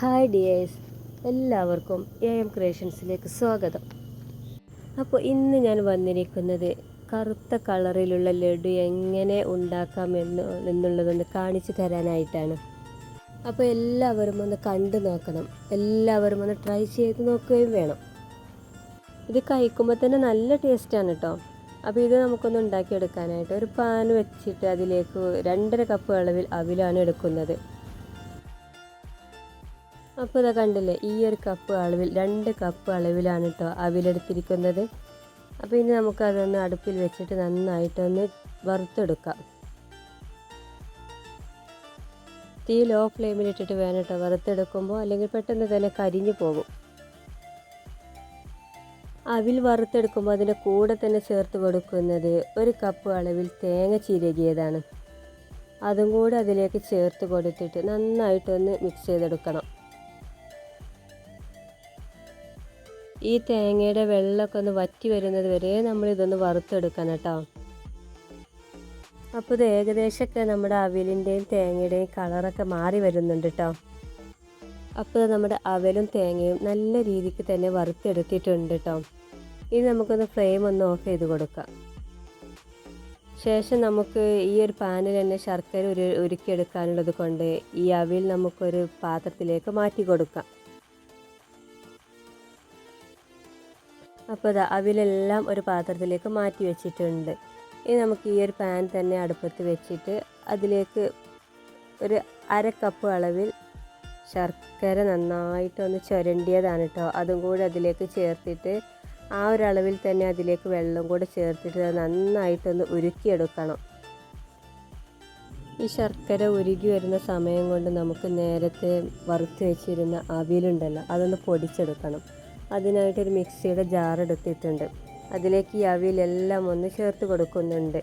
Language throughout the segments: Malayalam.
ഹായ് ഡിയേഴ്സ് എല്ലാവർക്കും എ എം ക്രിയേഷൻസിലേക്ക് സ്വാഗതം. അപ്പോൾ ഇന്ന് ഞാൻ വന്നിരിക്കുന്നത് കറുത്ത കളറിലുള്ള ലഡു എങ്ങനെ ഉണ്ടാക്കാം എന്ന് എന്നുള്ളതൊന്ന് കാണിച്ചു തരാനായിട്ടാണ്. അപ്പോൾ എല്ലാവരും ഒന്ന് കണ്ടു നോക്കണം. എല്ലാവരും ഒന്ന് ട്രൈ ചെയ്ത് നോക്കുകയും വേണം. ഇത് കഴിക്കുമ്പോൾ തന്നെ നല്ല ടേസ്റ്റാണ് കേട്ടോ അപ്പോൾ ഇത് നമുക്കൊന്ന് ഉണ്ടാക്കിയെടുക്കാനായിട്ട് ഒരു പാൻ വെച്ചിട്ട് അതിലേക്ക് രണ്ടര കപ്പ് അളവിൽ അവിലാണ് എടുക്കുന്നത്. അപ്പോൾ ഇതാ കണ്ടില്ലേ ഈ ഒരു കപ്പ് അളവിൽ രണ്ട് കപ്പ് അളവിലാണ് കേട്ടോ അവിലെടുത്തിരിക്കുന്നത്. അപ്പോൾ ഇനി നമുക്കതൊന്ന് അടുപ്പിൽ വെച്ചിട്ട് നന്നായിട്ടൊന്ന് വറുത്തെടുക്കാം. തീ ലോ ഫ്ലെയിമിലിട്ടിട്ട് വേണം കേട്ടോ വറുത്തെടുക്കുമ്പോൾ അല്ലെങ്കിൽ പെട്ടെന്ന് തന്നെ കരിഞ്ഞു പോകും. അവിൽ വറുത്തെടുക്കുമ്പോൾ അതിന്റെ കൂടെ തന്നെ ചേർത്ത് കൊടുക്കുന്നത് ഒരു കപ്പ് അളവിൽ തേങ്ങ ചിരകിയതാണ്. അതും കൂടെ അതിലേക്ക് ചേർത്ത് കൊടുത്തിട്ട് നന്നായിട്ടൊന്ന് മിക്സ് ചെയ്തെടുക്കണം. ഈ തേങ്ങയുടെ വെള്ളമൊക്കെ ഒന്ന് വറ്റി വരുന്നത് വരെ നമ്മൾ ഇതൊന്ന് വറുത്തെടുക്കണം കേട്ടോ. അപ്പോൾ ഇത് ഏകദേശമൊക്കെ നമ്മുടെ അവിലിന്റെയും തേങ്ങയുടെയും കളറൊക്കെ മാറി വരുന്നുണ്ട് കേട്ടോ. അപ്പോൾ നമ്മുടെ അവലും തേങ്ങയും നല്ല രീതിക്ക് തന്നെ വറുത്തെടുത്തിട്ടുണ്ട് കേട്ടോ. ഇനി നമുക്കൊന്ന് ഫ്ലെയിം ഒന്ന് ഓഫ് ചെയ്ത് കൊടുക്കാം. ശേഷം നമുക്ക് ഈ ഒരു പാനിൽ തന്നെ ശർക്കര ഒരു ഉരുക്കിയെടുക്കാനുള്ളത് കൊണ്ട് ഈ അവിൽ നമുക്കൊരു പാത്രത്തിലേക്ക് മാറ്റി കൊടുക്കാം. അപ്പോൾ ഇതാ അവിലെല്ലാം ഒരു പാത്രത്തിലേക്ക് മാറ്റി വെച്ചിട്ടുണ്ട്. ഇനി നമുക്ക് ഈ ഒരു പാൻ തന്നെ അടുപ്പത്ത് വെച്ചിട്ട് അതിലേക്ക് ഒരു അര കപ്പ് അളവിൽ ശർക്കര നന്നായിട്ടൊന്ന് ചുരണ്ടിയതാണ് കേട്ടോ അതും കൂടി അതിലേക്ക് ചേർത്തിട്ട് ആ ഒരു അളവിൽ തന്നെ അതിലേക്ക് വെള്ളം കൂടെ ചേർത്തിട്ട് നന്നായിട്ടൊന്ന് ഉരുക്കിയെടുക്കണം. ഈ ശർക്കര ഉരുകി വരുന്ന സമയം കൊണ്ട് നമുക്ക് നേരത്തെ വറുത്ത് വെച്ചിരുന്ന അവിയലുണ്ടല്ലോ അതൊന്ന് പൊടിച്ചെടുക്കണം. അതിനായിട്ടൊരു മിക്സിയുടെ ജാർ എടുത്തിട്ടുണ്ട്. അതിലേക്ക് ഈ അവിയിലെല്ലാം ഒന്ന് ചേർത്ത് കൊടുക്കുന്നുണ്ട്.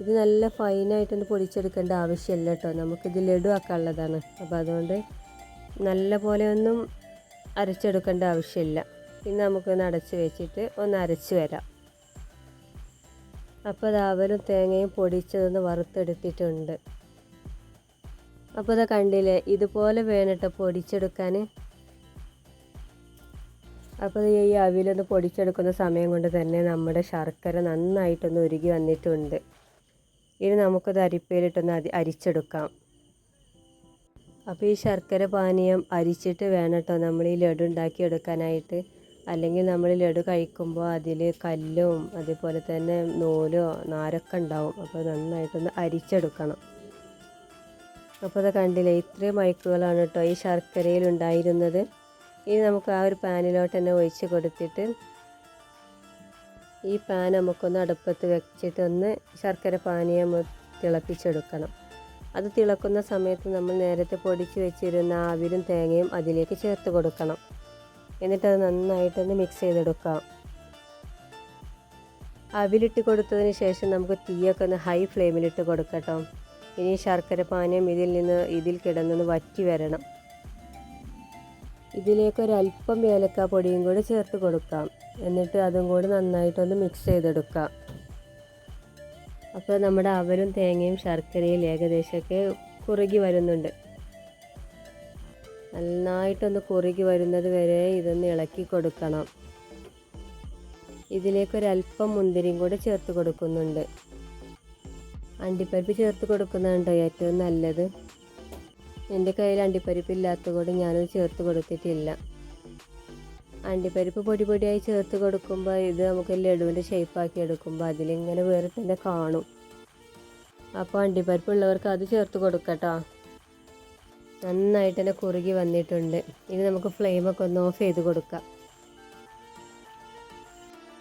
ഇത് നല്ല ഫൈനായിട്ടൊന്ന് പൊടിച്ചെടുക്കേണ്ട ആവശ്യമില്ല കേട്ടോ. നമുക്കിത് ലഡു ആക്കാനുള്ളതാണ്. അപ്പോൾ അതുകൊണ്ട് നല്ല പോലെ ഒന്നും അരച്ചെടുക്കേണ്ട ആവശ്യമില്ല. പിന്നെ നമുക്കൊന്ന് അടച്ച് വെച്ചിട്ട് ഒന്ന് അരച്ച് വരാം. അപ്പോൾ അവരും തേങ്ങയും പൊടിച്ചതൊന്ന് വറുത്തെടുത്തിട്ടുണ്ട്. അപ്പോൾ അത് കണ്ടില്ലേ ഇതുപോലെ വേണം കേട്ടോ പൊടിച്ചെടുക്കാൻ അപ്പോൾ ഈ അവിയിലൊന്ന് പൊടിച്ചെടുക്കുന്ന സമയം കൊണ്ട് തന്നെ നമ്മുടെ ശർക്കര നന്നായിട്ടൊന്ന് ഉരുകി വന്നിട്ടുണ്ട്. ഇനി നമുക്കത് അരിപ്പയിലിട്ടൊന്ന് അരി അരിച്ചെടുക്കാം. അപ്പോൾ ഈ ശർക്കര പാനീയം അരിച്ചിട്ട് വേണം കേട്ടോ നമ്മൾ ഈ ലഡു ഉണ്ടാക്കിയെടുക്കാനായിട്ട്. അല്ലെങ്കിൽ നമ്മൾ ലഡു കഴിക്കുമ്പോൾ അതിൽ കല്ലും അതേപോലെ തന്നെ നൂലോ നാരൊക്കെ ഉണ്ടാവും. അപ്പോൾ നന്നായിട്ടൊന്ന് അരിച്ചെടുക്കണം. അപ്പോൾ അത് കണ്ടില്ലേ ഇത്രയും മയക്കുകളാണ് കേട്ടോ ഈ ശർക്കരയിൽ ഉണ്ടായിരുന്നത്. ഇനി നമുക്ക് ആ ഒരു പാനിലോട്ട് തന്നെ ഒഴിച്ച് കൊടുത്തിട്ട് ഈ പാൻ നമുക്കൊന്ന് അടുപ്പത്ത് വെച്ചിട്ട് ഒന്ന് ശർക്കര പാനീയം തിളപ്പിച്ചെടുക്കണം. അത് തിളക്കുന്ന സമയത്ത് നമ്മൾ നേരത്തെ പൊടിച്ച് വെച്ചിരുന്ന ആവിലും തേങ്ങയും അതിലേക്ക് ചേർത്ത് കൊടുക്കണം. എന്നിട്ടത് നന്നായിട്ടൊന്ന് മിക്സ് ചെയ്തെടുക്കാം. അവിലിട്ട് കൊടുത്തതിന് ശേഷം നമുക്ക് തീയൊക്കെ ഒന്ന് ഹൈ ഫ്ലെയിമിലിട്ട് കൊടുക്കട്ടോ ഇനി ശർക്കര പാനീയം ഇതിൽ നിന്ന് ഇതിൽ കിടന്നൊന്ന് വറ്റി വരണം. ഇതിലേക്ക് ഒരല്പം ഏലക്ക പൊടിയും കൂടി ചേർത്ത് കൊടുക്കാം. എന്നിട്ട് അതും കൂടി നന്നായിട്ടൊന്ന് മിക്സ് ചെയ്തെടുക്കാം. അപ്പോൾ നമ്മുടെ അവലും തേങ്ങയും ശർക്കരയും ഏകദേശമൊക്കെ കുറുകി വരുന്നുണ്ട്. നന്നായിട്ടൊന്ന് കുറുകി വരുന്നത് വരെ ഇതൊന്ന് ഇളക്കി കൊടുക്കണം. ഇതിലേക്കൊരല്പം മുന്തിരിയും കൂടെ ചേർത്ത് കൊടുക്കുന്നുണ്ട്. അണ്ടിപ്പരിപ്പ് ചേർത്ത് കൊടുക്കുന്നതുണ്ടോ ഏറ്റവും നല്ലത്? എന്റെ കയ്യിൽ അണ്ടിപ്പരിപ്പ് ഇല്ലാത്തതുകൊണ്ട് ഞാനത് ചേർത്ത് കൊടുത്തിട്ടില്ല. അണ്ടിപ്പരിപ്പ് പൊടി പൊടിയായി ചേർത്ത് കൊടുക്കുമ്പോൾ ഇത് നമുക്ക് ലഡുവിന്റെ ഷേപ്പാക്കി എടുക്കുമ്പോൾ അതിലിങ്ങനെ വേറെ തന്നെ കാണും. അപ്പോൾ അണ്ടിപ്പരിപ്പ് ഉള്ളവർക്ക് അത് ചേർത്ത് കൊടുക്കട്ടോ. നന്നായിട്ട് തന്നെ കുറുകി വന്നിട്ടുണ്ട്. ഇനി നമുക്ക് ഫ്ലെയിമൊക്കെ ഒന്ന് ഓഫ് ചെയ്ത് കൊടുക്കാം.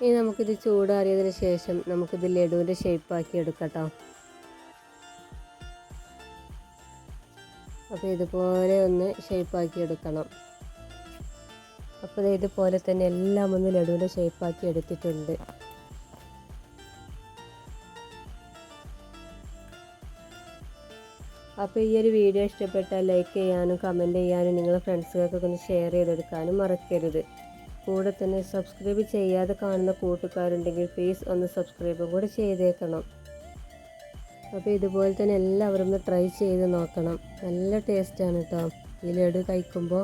ഇനി നമുക്കിത് ചൂടാറിയതിന് ശേഷം നമുക്കിത് ലഡുവിന്റെ ഷേപ്പാക്കി എടുക്കട്ടോ. അപ്പോൾ ഇതുപോലെ ഒന്ന് ഷേപ്പാക്കി എടുക്കണം. അപ്പോൾ ഇതുപോലെ തന്നെ എല്ലാം ഒന്ന് ലഡുവിന്റെ ഷേപ്പാക്കി എടുത്തിട്ടുണ്ട്. അപ്പോൾ ഈ ഒരു വീഡിയോ ഇഷ്ടപ്പെട്ടാൽ ലൈക്ക് ചെയ്യാനും കമന്റ് ചെയ്യാനും നിങ്ങളുടെ ഫ്രണ്ട്സുകൾക്കൊക്കെ ഒന്ന് ഷെയർ ചെയ്തെടുക്കാനും മറക്കരുത്. കൂടെ തന്നെ സബ്സ്ക്രൈബ് ചെയ്യാതെ കാണുന്ന കൂട്ടുകാരുണ്ടെങ്കിൽ പ്ലീസ് ഒന്ന് സബ്സ്ക്രൈബും കൂടെ ചെയ്തേക്കണം. അപ്പോൾ ഇതുപോലെ തന്നെ എല്ലാവരും ഒന്ന് ട്രൈ ചെയ്ത് നോക്കണം. നല്ല ടേസ്റ്റാണ് കേട്ടോ ഈ ലഡു കഴിക്കുമ്പോൾ